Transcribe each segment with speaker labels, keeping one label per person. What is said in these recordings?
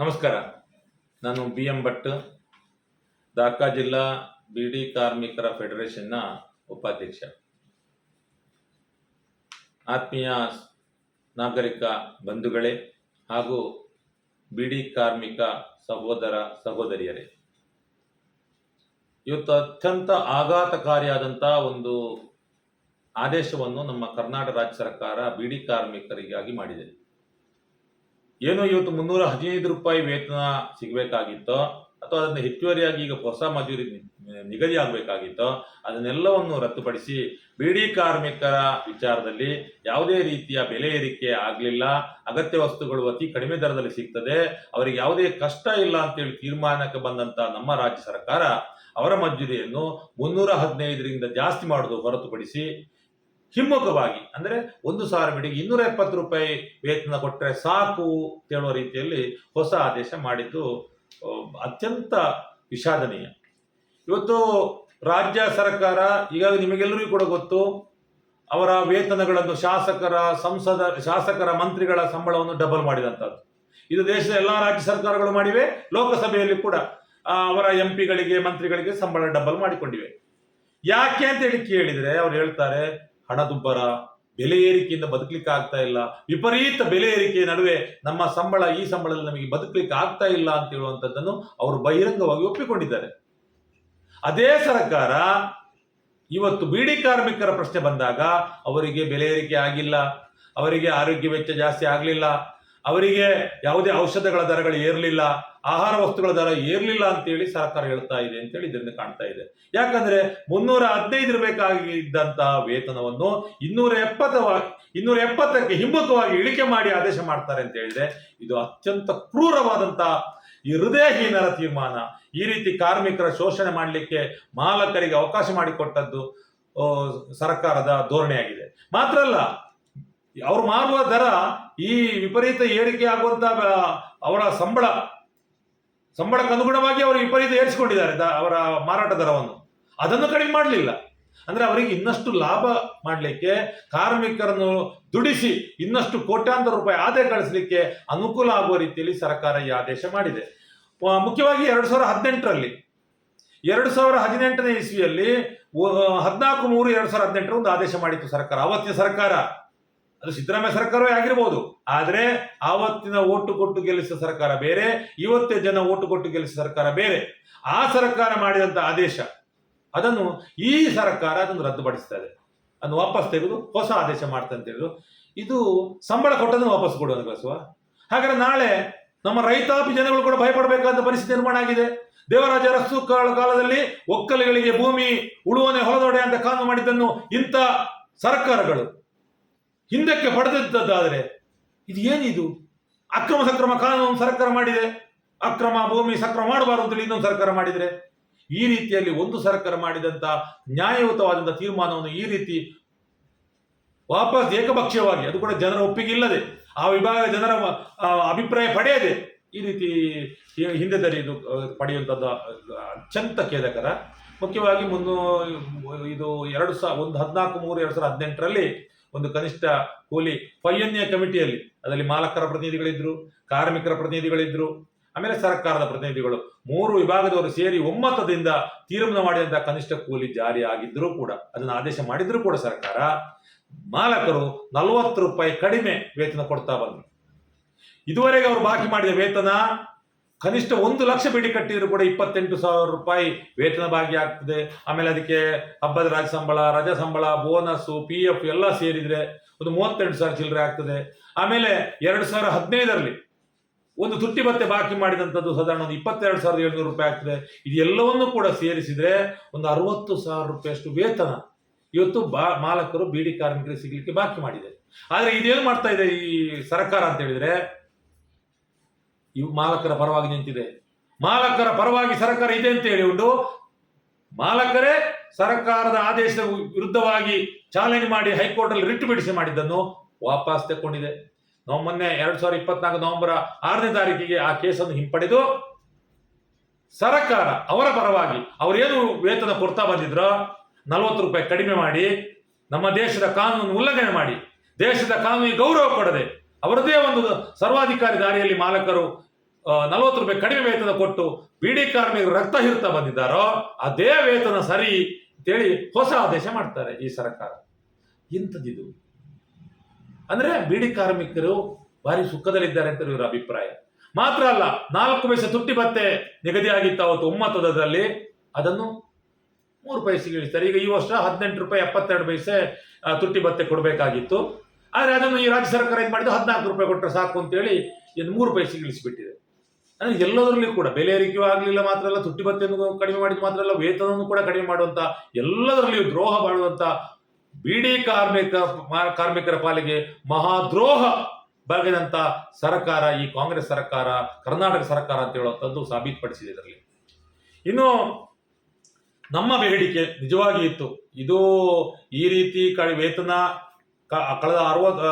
Speaker 1: ನಮಸ್ಕಾರ. ನಾನು B M Bhat Dhaka ಜಿಲ್ಲಾ ಬಿಡಿ ಕಾರ್ಮಿಕರ ಫೆಡರೇಷನ್ನ ಉಪಾಧ್ಯಕ್ಷ. ಆತ್ಮೀಯ ನಾಗರಿಕ ಬಂಧುಗಳೇ ಹಾಗೂ ಬಿಡಿ ಕಾರ್ಮಿಕ ಸಹೋದರ ಸಹೋದರಿಯರೇ. ಇವತ್ತು ಅತ್ಯಂತ ಆಘಾತಕಾರಿಯಾದಂಥ ಒಂದು ಆದೇಶವನ್ನು ನಮ್ಮ ಕರ್ನಾಟಕ ರಾಜ್ಯ ಸರ್ಕಾರ ಬಿಡಿ ಕಾರ್ಮಿಕರಿಗಾಗಿ ಮಾಡಿದೆ. ಏನು ಇವತ್ತು ಮುನ್ನೂರ ಹದಿನೈದು ರೂಪಾಯಿ ವೇತನ ಸಿಗಬೇಕಾಗಿತ್ತೋ, ಅಥವಾ ಅದನ್ನು ಹೆಚ್ಚುವರಿಯಾಗಿ ಈಗ ಹೊಸ ಮಜೂರಿ ನಿಗದಿ ಆಗಬೇಕಾಗಿತ್ತೋ, ಅದನ್ನೆಲ್ಲವನ್ನು ರದ್ದುಪಡಿಸಿ ಬಿಡಿ ಕಾರ್ಮಿಕರ ವಿಚಾರದಲ್ಲಿ ಯಾವುದೇ ರೀತಿಯ ಬೆಲೆ ಏರಿಕೆ ಆಗಲಿಲ್ಲ, ಅಗತ್ಯ ವಸ್ತುಗಳು ಅತಿ ಕಡಿಮೆ ದರದಲ್ಲಿ ಸಿಗ್ತದೆ, ಅವರಿಗೆ ಯಾವುದೇ ಕಷ್ಟ ಇಲ್ಲ ಅಂತೇಳಿ ತೀರ್ಮಾನಕ್ಕೆ ಬಂದಂತ ನಮ್ಮ ರಾಜ್ಯ ಸರ್ಕಾರ ಅವರ ಮಜೂರಿಯನ್ನು ಮುನ್ನೂರ ಹದಿನೈದರಿಂದ ಜಾಸ್ತಿ ಮಾಡೋದು ಹೊರತುಪಡಿಸಿ ಹಿಮ್ಮುಖವಾಗಿ, ಅಂದರೆ ಒಂದು ಸಾವಿರ ಮಿಡಿಗೆ ಇನ್ನೂರ ಎಪ್ಪತ್ತು ರೂಪಾಯಿ ವೇತನ ಕೊಟ್ಟರೆ ಸಾಕು ಹೇಳುವ ರೀತಿಯಲ್ಲಿ ಹೊಸ ಆದೇಶ ಮಾಡಿದ್ದು ಅತ್ಯಂತ ವಿಷಾದನೀಯ. ಇವತ್ತು ರಾಜ್ಯ ಸರ್ಕಾರ ಈಗ ನಿಮಗೆಲ್ಲರಿಗೂ ಕೂಡ ಗೊತ್ತು, ಅವರ ವೇತನಗಳನ್ನು ಶಾಸಕರ, ಸಂಸದ, ಶಾಸಕರ ಮಂತ್ರಿಗಳ ಸಂಬಳವನ್ನು ಡಬಲ್ ಮಾಡಿದಂಥದ್ದು. ಇದು ದೇಶದ ಎಲ್ಲ ರಾಜ್ಯ ಸರ್ಕಾರಗಳು ಮಾಡಿವೆ, ಲೋಕಸಭೆಯಲ್ಲಿ ಕೂಡ ಅವರ ಎಂ ಪಿಗಳಿಗೆ ಮಂತ್ರಿಗಳಿಗೆ ಸಂಬಳ ಡಬಲ್ ಮಾಡಿಕೊಂಡಿವೆ. ಯಾಕೆ ಅಂತ ಹೇಳಿ ಕೇಳಿದ್ರೆ, ಅವ್ರು ಹೇಳ್ತಾರೆ ಹಣದುಬ್ಬರ, ಬೆಲೆ ಏರಿಕೆಯಿಂದ ಬದುಕಲಿಕ್ಕೆ ಆಗ್ತಾ ಇಲ್ಲ. ವಿಪರೀತ ಬೆಲೆ ಏರಿಕೆ ನಡುವೆ ನಮ್ಮ ಸಂಬಳ, ಈ ಸಂಬಳದಲ್ಲಿ ನಮಗೆ ಬದುಕಲಿಕ್ಕೆ ಆಗ್ತಾ ಇಲ್ಲ ಅಂತ ಹೇಳುವಂಥದ್ದನ್ನು ಅವರು ಬಹಿರಂಗವಾಗಿ ಒಪ್ಪಿಕೊಂಡಿದ್ದಾರೆ. ಅದೇ ಸರ್ಕಾರ ಇವತ್ತು ಬೀಡಿ ಕಾರ್ಮಿಕರ ಪ್ರಶ್ನೆ ಬಂದಾಗ ಅವರಿಗೆ ಬೆಲೆ ಏರಿಕೆ ಆಗಿಲ್ಲ, ಅವರಿಗೆ ಆರೋಗ್ಯ ವೆಚ್ಚ ಜಾಸ್ತಿ ಆಗಲಿಲ್ಲ ಅವರಿಗೆ ಯಾವುದೇ ಔಷಧಗಳ ದರಗಳು ಏರಲಿಲ್ಲ, ಆಹಾರ ವಸ್ತುಗಳ ದರ ಏರಲಿಲ್ಲ ಅಂತೇಳಿ ಸರ್ಕಾರ ಹೇಳ್ತಾ ಇದೆ ಅಂತೇಳಿ ಇದರಿಂದ ಕಾಣ್ತಾ ಇದೆ. ಯಾಕಂದ್ರೆ ಮುನ್ನೂರ ಹದಿನೈದು ಇರಬೇಕಾಗಿದ್ದಂತಹ ವೇತನವನ್ನು ಇನ್ನೂರ ಎಪ್ಪತ್ತವಾಗಿ ಇನ್ನೂರ ಎಪ್ಪತ್ತಕ್ಕೆ ಹಿಮ್ಮುಖವಾಗಿ ಇಳಿಕೆ ಮಾಡಿ ಆದೇಶ ಮಾಡ್ತಾರೆ ಅಂತ ಹೇಳಿದ್ರೆ ಇದು ಅತ್ಯಂತ ಕ್ರೂರವಾದಂತಹ ಈ ಹೃದಯಹೀನರ ತೀರ್ಮಾನ. ಈ ರೀತಿ ಕಾರ್ಮಿಕರ ಶೋಷಣೆ ಮಾಡಲಿಕ್ಕೆ ಮಾಲಕರಿಗೆ ಅವಕಾಶ ಮಾಡಿಕೊಟ್ಟದ್ದು ಸರ್ಕಾರದ ಧೋರಣೆಯಾಗಿದೆ. ಮಾತ್ರ ಅಲ್ಲ ಅವ್ರು ಮಾರುವ ದರ ಈ ವಿಪರೀತ ಏರಿಕೆ ಆಗುವಂತ ಅವರ ಸಂಬಳ, ಸಂಬಳಕ್ಕೆ ಅನುಗುಣವಾಗಿ ಅವರು ವಿಪರೀತ ಏರಿಸಿಕೊಂಡಿದ್ದಾರೆ ಅವರ ಮಾರಾಟ ದರವನ್ನು. ಅದನ್ನು ಕಡಿಮೆ ಮಾಡಲಿಲ್ಲ. ಅಂದ್ರೆ ಅವರಿಗೆ ಇನ್ನಷ್ಟು ಲಾಭ ಮಾಡಲಿಕ್ಕೆ, ಕಾರ್ಮಿಕರನ್ನು ದುಡಿಸಿ ಇನ್ನಷ್ಟು ಕೋಟ್ಯಾಂತರ ರೂಪಾಯಿ ಆದಾಯ ಗಳಿಸಲಿಕ್ಕೆ ಅನುಕೂಲ ಆಗುವ ರೀತಿಯಲ್ಲಿ ಸರ್ಕಾರ ಈ ಆದೇಶ ಮಾಡಿದೆ. ಮುಖ್ಯವಾಗಿ ಎರಡು ಸಾವಿರ ಹದಿನೆಂಟರಲ್ಲಿ, ಎರಡು ಸಾವಿರ ಹದಿನೆಂಟನೇ ಇಸ್ವಿಯಲ್ಲಿ ಹದಿನಾಲ್ಕು ಮೂರು ಎರಡು ಸಾವಿರ ಹದಿನೆಂಟರ ಒಂದು ಆದೇಶ ಮಾಡಿತ್ತು ಸರ್ಕಾರ. ಅವತ್ತಿನ ಸರ್ಕಾರ. ಅದು ಸಿದ್ದರಾಮಯ್ಯ ಸರ್ಕಾರವೇ ಆಗಿರ್ಬೋದು. ಆದ್ರೆ ಆವತ್ತಿನ ಓಟು ಕೊಟ್ಟು ಗೆಲ್ಲಿಸಿದ ಸರ್ಕಾರ ಬೇರೆ, ಇವತ್ತೇ ಜನ ಓಟು ಕೊಟ್ಟು ಗೆಲ್ಲಿಸಿದ ಸರ್ಕಾರ ಬೇರೆ. ಆ ಸರ್ಕಾರ ಮಾಡಿದಂತ ಆದೇಶ, ಅದನ್ನು ಈ ಸರ್ಕಾರ ಅದನ್ನು ರದ್ದುಪಡಿಸ್ತಾ ಇದೆ. ಅದನ್ನು ವಾಪಸ್ ತೆಗೆದು ಹೊಸ ಆದೇಶ ಮಾಡ್ತಾ ಅಂತ ಹೇಳಿದ್ರು. ಇದು ಸಂಬಳ ಕೊಟ್ಟದನ್ನು ವಾಪಸ್ ಕೊಡುವ ಕಳಿಸುವ ಹಾಗಾದ್ರೆ ನಾಳೆ ನಮ್ಮ ರೈತಾಪಿ ಜನಗಳು ಕೂಡ ಭಯಪಡಬೇಕಾದ ಪರಿಸ್ಥಿತಿ ನಿರ್ಮಾಣ ಆಗಿದೆ. ದೇವರಾಜ ರಸ್ತು ಕಾಲದಲ್ಲಿ ಒಕ್ಕಲಿಗಳಿಗೆ ಭೂಮಿ, ಉಳುವನೆ, ಹೊಲದೊಡೆ ಅಂತ ಕಾನೂನು ಮಾಡಿದ್ದನ್ನು ಇಂಥ ಸರ್ಕಾರಗಳು ಹಿಂದಕ್ಕೆ ಪಡೆದಿದ್ದದ್ದಾದರೆ ಇದು ಏನಿದು? ಅಕ್ರಮ ಸಕ್ರಮ ಕಾನೂನು ಸರ್ಕಾರ ಮಾಡಿದೆ. ಅಕ್ರಮ ಭೂಮಿ ಸಕ್ರಮ ಮಾಡಬಾರದು ಅಂತೇಳಿ ಇನ್ನೊಂದು ಸರ್ಕಾರ ಮಾಡಿದರೆ? ಈ ರೀತಿಯಲ್ಲಿ ಒಂದು ಸರ್ಕಾರ ಮಾಡಿದಂತ ನ್ಯಾಯಯುತವಾದಂಥ ತೀರ್ಮಾನವನ್ನು ಈ ರೀತಿ ವಾಪಸ್ ಏಕಪಕ್ಷೀಯವಾಗಿ ಅದು ಕೂಡ ಜನರ ಒಪ್ಪಿಗೆ ಇಲ್ಲದೆ ಆ ವಿಭಾಗದ ಜನರ ಅಭಿಪ್ರಾಯ ಪಡೆಯದೆ ಈ ರೀತಿ ಹಿಂದೆ ಆ, ಪಡೆಯುವಂಥದ್ದು ಅತ್ಯಂತ ಖೇದಕರ. ಮುಖ್ಯವಾಗಿ ಮುನ್ನೂ ಇದು ಎರಡು ಸಾವಿರ ಒಂದು ಹದಿನಾಲ್ಕು ಮೂರು ಎರಡು ಸಾವಿರದ ಹದಿನೆಂಟರಲ್ಲಿ ಒಂದು ಕನಿಷ್ಠ ಕೂಲಿ ಪೈಯನ್ಯ ಕಮಿಟಿಯಲ್ಲಿ. ಅದರಲ್ಲಿ ಮಾಲಕರ ಪ್ರತಿನಿಧಿಗಳಿದ್ರು, ಕಾರ್ಮಿಕರ ಪ್ರತಿನಿಧಿಗಳಿದ್ರು, ಆಮೇಲೆ ಸರ್ಕಾರದ ಪ್ರತಿನಿಧಿಗಳು. ಮೂರು ವಿಭಾಗದವರು ಸೇರಿ ಒಮ್ಮತದಿಂದ ತೀರ್ಮಾನ ಮಾಡಿದಂತಹ ಕನಿಷ್ಠ ಕೂಲಿ ಜಾರಿ ಆಗಿದ್ರೂ ಕೂಡ, ಅದನ್ನು ಆದೇಶ ಮಾಡಿದ್ರು ಕೂಡ ಸರ್ಕಾರ ಮಾಲಕರು ನಲವತ್ತು ರೂಪಾಯಿ ಕಡಿಮೆ ವೇತನ ಕೊಡ್ತಾ ಬಂದ್ರು. ಇದುವರೆಗೆ ಅವರು ಬಾಕಿ ಮಾಡಿದ ವೇತನ ಕನಿಷ್ಠ ಒಂದು ಲಕ್ಷ ಬೇಡಿ ಕಟ್ಟಿದ್ರು ಕೂಡ ಇಪ್ಪತ್ತೆಂಟು ಸಾವಿರ ರೂಪಾಯಿ ವೇತನ ಭಾಗಿ ಆಗ್ತದೆ. ಆಮೇಲೆ ಅದಕ್ಕೆ ಹಬ್ಬದ ರಾಜ ಸಂಬಳ, ರಜಾ ಸಂಬಳ ಬೋನಸ್ ಪಿ ಎಫ್ ಎಲ್ಲ ಸೇರಿದ್ರೆ ಒಂದು ಮೂವತ್ತೆಂಟು ಸಾವಿರ ಚಿಲ್ಲರೆ ಆಗ್ತದೆ. ಆಮೇಲೆ ಎರಡು ಸಾವಿರ ಹದಿನೈದರಲ್ಲಿ ಒಂದು ತುಟ್ಟಿ ಭತ್ತೆ ಬಾಕಿ ಮಾಡಿದಂಥದ್ದು ಸಾಧಾರಣ ಒಂದು ಇಪ್ಪತ್ತೆರಡು ಸಾವಿರದ ಏಳ್ನೂರು ರೂಪಾಯಿ ಆಗ್ತದೆ. ಇದೆಲ್ಲವನ್ನೂ ಕೂಡ ಸೇರಿಸಿದ್ರೆ ಒಂದು ಅರವತ್ತು ಸಾವಿರ ರೂಪಾಯಿಯಷ್ಟು ವೇತನ ಇವತ್ತು ಬಾ ಮಾಲಕರು, ಬೀಡಿ ಕಾರ್ಮಿಕರಿಗೆ ಸಿಗಲಿಕ್ಕೆ ಬಾಕಿ ಮಾಡಿದೆ ಆದರೆ ಇದೇನು ಮಾಡ್ತಾ ಇದೆ ಈ ಸರ್ಕಾರ ಅಂತ ಹೇಳಿದ್ರೆ ಇವು ಮಾಲಕರ ಪರವಾಗಿ ನಿಂತಿದೆ. ಮಾಲಕರ ಪರವಾಗಿ ಸರ್ಕಾರ ಇದೆ ಅಂತ ಹೇಳಿ ಉಂಟು ಮಾಲಕರೇ ಸರ್ಕಾರದ ಆದೇಶದ ವಿರುದ್ಧವಾಗಿ ಚಾಲೆಂಜ್ ಮಾಡಿ ಹೈಕೋರ್ಟ್ ಅಲ್ಲಿ ರಿಟ್ ಬಿಡಿಸಿ ಮಾಡಿದ್ದನ್ನು ವಾಪಸ್ ತೆಕ್ಕೊಂಡಿದೆ. ನಾವು ಮೊನ್ನೆ ಎರಡ್ ಸಾವಿರದ ಇಪ್ಪತ್ನಾಲ್ಕು ನವೆಂಬರ್ ಆರನೇ ತಾರೀಕಿಗೆ ಆ ಕೇಸನ್ನು ಹಿಂಪಡೆದು ಸರ್ಕಾರ ಅವರ ಪರವಾಗಿ ಅವರೇನು ವೇತನ ಕೊಡ್ತಾ ಬಂದಿದ್ರೋ ನಲವತ್ತು ರೂಪಾಯಿ ಕಡಿಮೆ ಮಾಡಿ, ನಮ್ಮ ದೇಶದ ಕಾನೂನು ಉಲ್ಲಂಘನೆ ಮಾಡಿ, ದೇಶದ ಕಾನೂನಿಗೆ ಗೌರವ ಕೊಡದೆ, ಅವರದೇ ಒಂದು ಸರ್ವಾಧಿಕಾರಿ ದಾರಿಯಲ್ಲಿ ಮಾಲಕರು ನಲವತ್ತು ರೂಪಾಯಿ ಕಡಿಮೆ ವೇತನ ಕೊಟ್ಟು ಬಿಡಿ ಕಾರ್ಮಿಕರು ರಕ್ತ ಹಿರ್ತಾ ಬಂದಿದ್ದಾರೋ, ಅದೇ ವೇತನ ಸರಿ ಅಂತೇಳಿ ಹೊಸ ಆದೇಶ ಮಾಡ್ತಾರೆ ಈ ಸರ್ಕಾರ. ಇಂಥದ್ದಿದು. ಅಂದ್ರೆ ಬಿಡಿ ಕಾರ್ಮಿಕರು ಭಾರಿ ಸುಖದಲ್ಲಿದ್ದಾರೆ ಅಂತ ಇವರ ಅಭಿಪ್ರಾಯ. ಮಾತ್ರ ಅಲ್ಲ, ನಾಲ್ಕು ಪೈಸೆ ತುಟ್ಟಿ ಭತ್ತೆ ನಿಗದಿಯಾಗಿತ್ತು ಅವತ್ತು ಒಮ್ಮತದಲ್ಲಿ ಅದನ್ನು ಮೂರು ಪೈಸೆಗೆ ಇಳಿಸ್ತಾರೆ. ಈಗ ಈ ವರ್ಷ ಹದಿನೆಂಟು ರೂಪಾಯಿ ಎಪ್ಪತ್ತೆರಡು ಪೈಸೆ ತುಟ್ಟಿ ಭತ್ತೆ ಕೊಡಬೇಕಾಗಿತ್ತು. ಆದರೆ ಅದನ್ನು ಈ ರಾಜ್ಯ ಸರ್ಕಾರ ಏನು ಮಾಡಿದ್ದು ಹದಿನಾಲ್ಕು ರೂಪಾಯಿ ಕೊಟ್ಟರೆ ಸಾಕು ಅಂತೇಳಿ ಇನ್ನು ಮೂರು ಪೈಸೆಗೆ ಇಳಿಸಿಬಿಟ್ಟಿದೆ. ಅಂದರೆ ಎಲ್ಲದರಲ್ಲಿ ಕೂಡ ಬೆಲೆ ಏರಿಕೆಯೂ ಆಗಲಿಲ್ಲ ಮಾತ್ರ ಅಲ್ಲ, ತುಟ್ಟಿ ಭತ್ತೆಯನ್ನು ಕಡಿಮೆ ಮಾಡಿದ ಮಾತ್ರ ಅಲ್ಲ, ವೇತನವನ್ನು ಕೂಡ ಕಡಿಮೆ ಮಾಡುವಂತ, ಎಲ್ಲದರಲ್ಲಿಯೂ ದ್ರೋಹ ಮಾಡುವಂತ ಬಿಡಿ ಕಾರ್ಮಿಕ ಕಾರ್ಮಿಕರ ಪಾಲಿಗೆ ಮಹಾದ್ರೋಹ ಬಗೆದಂತ ಸರ್ಕಾರ, ಈ ಕಾಂಗ್ರೆಸ್ ಸರ್ಕಾರ, ಕರ್ನಾಟಕ ಸರ್ಕಾರ ಅಂತ ಹೇಳುವಂಥದ್ದು ಸಾಬೀತುಪಡಿಸಿದೆ ಇದರಲ್ಲಿ. ಇನ್ನು ನಮ್ಮ ಬೇಡಿಕೆ ನಿಜವಾಗಿ ಇತ್ತು. ಇದು ಈ ರೀತಿ ವೇತನ ಕಳೆದ ಅರವತ್ತು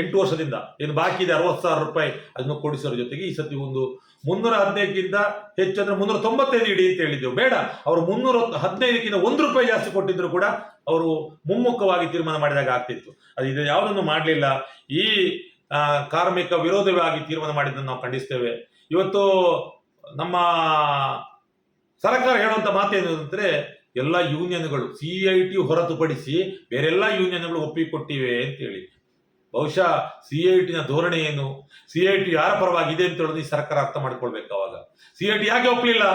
Speaker 1: ಎಂಟು ವರ್ಷದಿಂದ ಏನು ಬಾಕಿ ಇದೆ ಅರವತ್ತು ಸಾವಿರ ರೂಪಾಯಿ ಅದನ್ನು ಕೊಡಿಸೋರ ಜೊತೆಗೆ ಈ ಸತಿ ಒಂದು ಮುನ್ನೂರ ಹದಿನೈದಕ್ಕಿಂತ ಹೆಚ್ಚು ಅಂದರೆ ಮುನ್ನೂರ ತೊಂಬತ್ತೈದು ಇಡಿ ಅಂತ ಹೇಳಿದ್ದೆವು. ಬೇಡ, ಅವರು ಮುನ್ನೂರ ಹದಿನೈದಕ್ಕಿಂತ ಒಂದು ರೂಪಾಯಿ ಜಾಸ್ತಿ ಕೊಟ್ಟಿದ್ರು ಕೂಡ ಅವರು ಮುಮ್ಮುಖವಾಗಿ ತೀರ್ಮಾನ ಮಾಡಿದಾಗ ಆಗ್ತಿತ್ತು. ಅದು ಇದು ಯಾವುದನ್ನು ಮಾಡಲಿಲ್ಲ. ಈ ಕಾರ್ಮಿಕ ವಿರೋಧವಾಗಿ ತೀರ್ಮಾನ ಮಾಡಿದ್ದನ್ನು ನಾವು ಖಂಡಿಸ್ತೇವೆ. ಇವತ್ತು ನಮ್ಮ ಸರ್ಕಾರ ಹೇಳುವಂಥ ಮಾತೇನು ಅಂದ್ರೆ ಎಲ್ಲ ಯೂನಿಯನ್ಗಳು ಸಿ ಐ ಟಿ ಹೊರತುಪಡಿಸಿ ಬೇರೆಲ್ಲ ಯೂನಿಯನ್ಗಳು ಒಪ್ಪಿಕೊಟ್ಟಿವೆ ಅಂತೇಳಿ. ಬಹುಶಃ ಸಿ ಐ ಟಿನ ಧೋರಣೆ ಏನು? ಸಿ ಐ ಟಿ ಯಾರ ಪರವಾಗಿದೆ ಅಂತ ಹೇಳೋದು ಈ ಸರ್ಕಾರ ಅರ್ಥ ಮಾಡ್ಕೊಳ್ಬೇಕು ಅವಾಗ. ಸಿ ಐ ಟಿ ಯಾಕೆ ಒಪ್ಪಲಿಲ್ಲ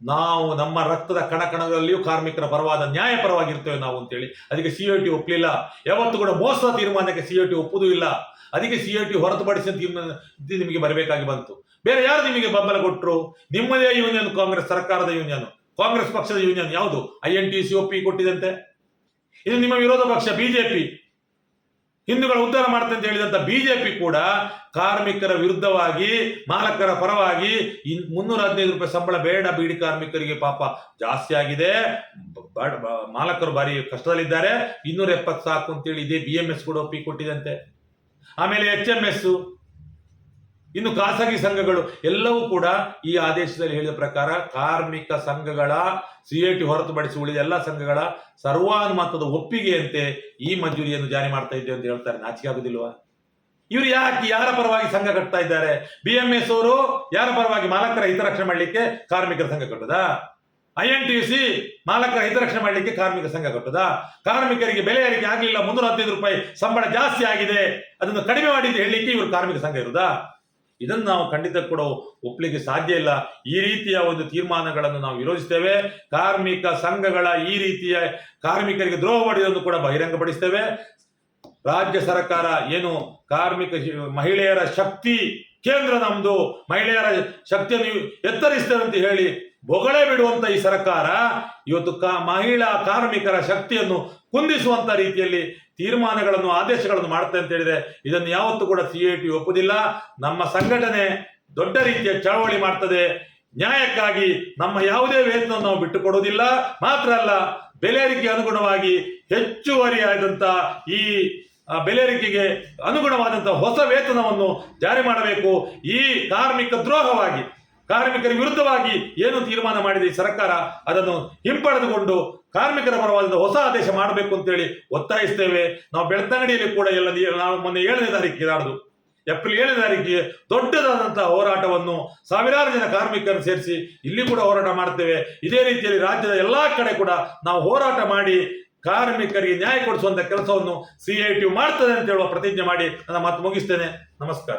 Speaker 1: ನಾವು ನಮ್ಮ ರಕ್ತದ ಕಣ ಕಣಗಳಲ್ಲಿಯೂ ಕಾರ್ಮಿಕರ ಪರವಾದ ನ್ಯಾಯ ಪರವಾಗಿರ್ತೇವೆ ನಾವು ಅಂತೇಳಿ. ಅದಕ್ಕೆ ಸಿ ಐ ಟಿ ಒಪ್ಪಲಿಲ್ಲ ಯಾವತ್ತೂ ಕೂಡ ಮೋಸದ ತೀರ್ಮಾನಕ್ಕೆ ಸಿ ಐ ಟಿ ಒಪ್ಪುದೂ ಇಲ್ಲ. ಅದಕ್ಕೆ ಸಿ ಐ ಟಿ ಹೊರತುಪಡಿಸಿ ತೀರ್ಮಾನ ನಿಮಗೆ ಬರಬೇಕಾಗಿ ಬಂತು. ಬೇರೆ ಯಾರು ನಿಮಗೆ ಬೆಂಬಲ ಕೊಟ್ಟರು ನಿಮ್ಮದೇ ಯೂನಿಯನ್, ಕಾಂಗ್ರೆಸ್ ಸರ್ಕಾರದ ಯೂನಿಯನ್. ಕಾಂಗ್ರೆಸ್ ಪಕ್ಷದ ಯೂನಿಯನ್ ಯಾವುದು? ಐ ಎನ್ ಟಿ ಸಿ ಒಪ್ಪಿ ಕೊಟ್ಟಿದಂತೆ ಇದು ನಿಮ್ಮ ವಿರೋಧ ಪಕ್ಷ ಬಿಜೆಪಿ ಹಿಂದೂಗಳ ಉದ್ಧಾರ ಮಾಡ್ತಂತ ಅಂತ ಹೇಳಿದಂತ ಬಿಜೆಪಿ ಕೂಡ ಕಾರ್ಮಿಕರ ವಿರುದ್ಧವಾಗಿ, ಮಾಲಕರ ಪರವಾಗಿ ಮುನ್ನೂರ ಹದಿನೈದು ರೂಪಾಯಿ ಸಂಬಳ ಬೇಡ ಬೀಡಿ ಕಾರ್ಮಿಕರಿಗೆ ಪಾಪ. ಜಾಸ್ತಿ ಆಗಿದೆ. ಮಾಲಕರು ಬಾರಿ ಕಷ್ಟದಲ್ಲಿದ್ದಾರೆ. ಇನ್ನೂರ ಎಪ್ಪತ್ತು ಸಾಕು ಅಂತೇಳಿ ಇದೇ ಬಿ ಎಂ ಎಸ್ ಕೂಡ ಒಪ್ಪಿ ಕೊಟ್ಟಿದಂತೆ ಆಮೇಲೆ ಎಚ್ ಎಂ ಎಸ್ ಇನ್ನು ಖಾಸಗಿ ಸಂಘಗಳು ಎಲ್ಲವೂ ಕೂಡ ಈ ಆದೇಶದಲ್ಲಿ ಹೇಳಿದ ಪ್ರಕಾರ ಕಾರ್ಮಿಕ ಸಂಘಗಳ ಸಿಐಟಿ ಹೊರತುಪಡಿಸಿ ಉಳಿದ ಎಲ್ಲ ಸಂಘಗಳ ಸರ್ವಾನುಮತದ ಒಪ್ಪಿಗೆಯಂತೆ ಈ ಮಂಜೂರಿಯನ್ನು ಜಾರಿ ಮಾಡ್ತಾ ಇದ್ದೇವೆ ಅಂತ ಹೇಳ್ತಾರೆ. ನಾಚಿಕೆ ಆಗುದಿಲ್ವಾ? ಇವರು ಯಾಕೆ, ಯಾರ ಪರವಾಗಿ ಸಂಘ ಕಟ್ತಾ ಇದ್ದಾರೆ? ಬಿ ಎಂ ಎಸ್ ಅವರು ಯಾರ ಪರವಾಗಿ ಮಾಲಕರ ಹಿತರಕ್ಷಣೆ ಮಾಡಲಿಕ್ಕೆ ಕಾರ್ಮಿಕರ ಸಂಘ ಕಟ್ಟದ? ಐ ಎನ್ ಟಿ ಸಿ ಮಾಲಕರ ಹಿತರಕ್ಷಣೆ ಮಾಡಲಿಕ್ಕೆ ಕಾರ್ಮಿಕ ಸಂಘ ಕಟ್ಟದ? ಕಾರ್ಮಿಕರಿಗೆ ಬೆಲೆ ಏರಿಕೆ ಆಗಲಿಲ್ಲ, ಮುನ್ನೂರ ಹದಿನೈದು ರೂಪಾಯಿ ಸಂಬಳ ಜಾಸ್ತಿ ಆಗಿದೆ, ಅದನ್ನು ಕಡಿಮೆ ಮಾಡಿ ಅಂತ ಹೇಳಲಿಕ್ಕೆ ಇವರು ಕಾರ್ಮಿಕ ಸಂಘ ಇರುದಾ? ಇದನ್ನು ನಾವು ಖಂಡಿತ ಕೂಡ ಒಪ್ಪಲಿಕ್ಕೆ ಸಾಧ್ಯ ಇಲ್ಲ. ಈ ರೀತಿಯ ಒಂದು ತೀರ್ಮಾನಗಳನ್ನು ನಾವು ವಿರೋಧಿಸ್ತೇವೆ. ಕಾರ್ಮಿಕ ಸಂಘಗಳ ಈ ರೀತಿಯ ಕಾರ್ಮಿಕರಿಗೆ ದ್ರೋಹ ಮಾಡಿದನ್ನು ಕೂಡ ಬಹಿರಂಗಪಡಿಸ್ತೇವೆ. ರಾಜ್ಯ ಸರ್ಕಾರ ಏನು ಕಾರ್ಮಿಕ ಮಹಿಳೆಯರ ಶಕ್ತಿ ಕೇಂದ್ರ ನಮ್ದು, ಮಹಿಳೆಯರ ಶಕ್ತಿಯನ್ನು ಎತ್ತರಿಸ್ತೇವೆ ಅಂತ ಹೇಳಿ ಬೊಗಳೆ ಬಿಡುವಂತ ಈ ಸರ್ಕಾರ ಇವತ್ತು ಕಾ, ಮಹಿಳಾ ಕಾರ್ಮಿಕರ ಶಕ್ತಿಯನ್ನು ಕುಂದಿಸುವಂತ ರೀತಿಯಲ್ಲಿ ತೀರ್ಮಾನಗಳನ್ನು, ಆದೇಶಗಳನ್ನು ಮಾಡುತ್ತೆ ಅಂತ ಹೇಳಿದೆ. ಇದನ್ನು ಯಾವತ್ತೂ ಕೂಡ ಸಿ ಐ ಟಿ ಒಪ್ಪುದಿಲ್ಲ. ನಮ್ಮ ಸಂಘಟನೆ ದೊಡ್ಡ ರೀತಿಯ ಚಳವಳಿ ಮಾಡ್ತದೆ. ನ್ಯಾಯಕ್ಕಾಗಿ ನಮ್ಮ ಯಾವುದೇ ವೇತನ ನಾವು ಬಿಟ್ಟುಕೊಡುವುದಿಲ್ಲ. ಮಾತ್ರ ಅಲ್ಲ ಬೆಲೆರಿಕೆ ಅನುಗುಣವಾಗಿ ಹೆಚ್ಚುವರಿಯಾದಂತ ಈ ಬೆಲೆರಿಕೆಗೆ ಬೆಲೆ ಅನುಗುಣವಾದಂತಹ ಹೊಸ ವೇತನವನ್ನು ಜಾರಿ ಮಾಡಬೇಕು. ಈ ಧಾರ್ಮಿಕ ದ್ರೋಹವಾಗಿ. ಕಾರ್ಮಿಕರ ವಿರುದ್ಧವಾಗಿ ಏನು ತೀರ್ಮಾನ ಮಾಡಿದೆ ಈ ಸರ್ಕಾರ, ಅದನ್ನು ಹಿಂಪಡೆದುಕೊಂಡು ಕಾರ್ಮಿಕರ ಪರವಾದ ಹೊಸ ಆದೇಶ ಮಾಡಬೇಕು ಅಂತೇಳಿ ಒತ್ತಾಯಿಸ್ತೇವೆ. ನಾವು ಬೆಳ್ತಂಗಡಿಯಲ್ಲಿ ಕೂಡ ಎಲ್ಲ ನಾವು ಮೊನ್ನೆ ಏಳನೇ ತಾರೀಕಿಗೆ ನಾಡ್ದು ಏಪ್ರಿಲ್ ಏಳನೇ ತಾರೀಕಿಗೆ ದೊಡ್ಡದಾದಂತಹ ಹೋರಾಟವನ್ನು ಸಾವಿರಾರು ಜನ ಕಾರ್ಮಿಕರನ್ನು ಸೇರಿಸಿ ಇಲ್ಲಿ ಕೂಡ ಹೋರಾಟ ಮಾಡ್ತೇವೆ. ಇದೇ ರೀತಿಯಲ್ಲಿ ರಾಜ್ಯದ ಎಲ್ಲಾ ಕಡೆ ಕೂಡ ನಾವು ಹೋರಾಟ ಮಾಡಿ ಕಾರ್ಮಿಕರಿಗೆ ನ್ಯಾಯ ಕೊಡಿಸುವಂತ ಕೆಲಸವನ್ನು ಸಿ ಐ ಟಿ ಮಾಡ್ತದೆ ಅಂತ ಹೇಳುವ ಪ್ರತಿಜ್ಞೆ ಮಾಡಿ ನನ್ನ ಮಾತು ಮುಗಿಸ್ತೇನೆ. ನಮಸ್ಕಾರ.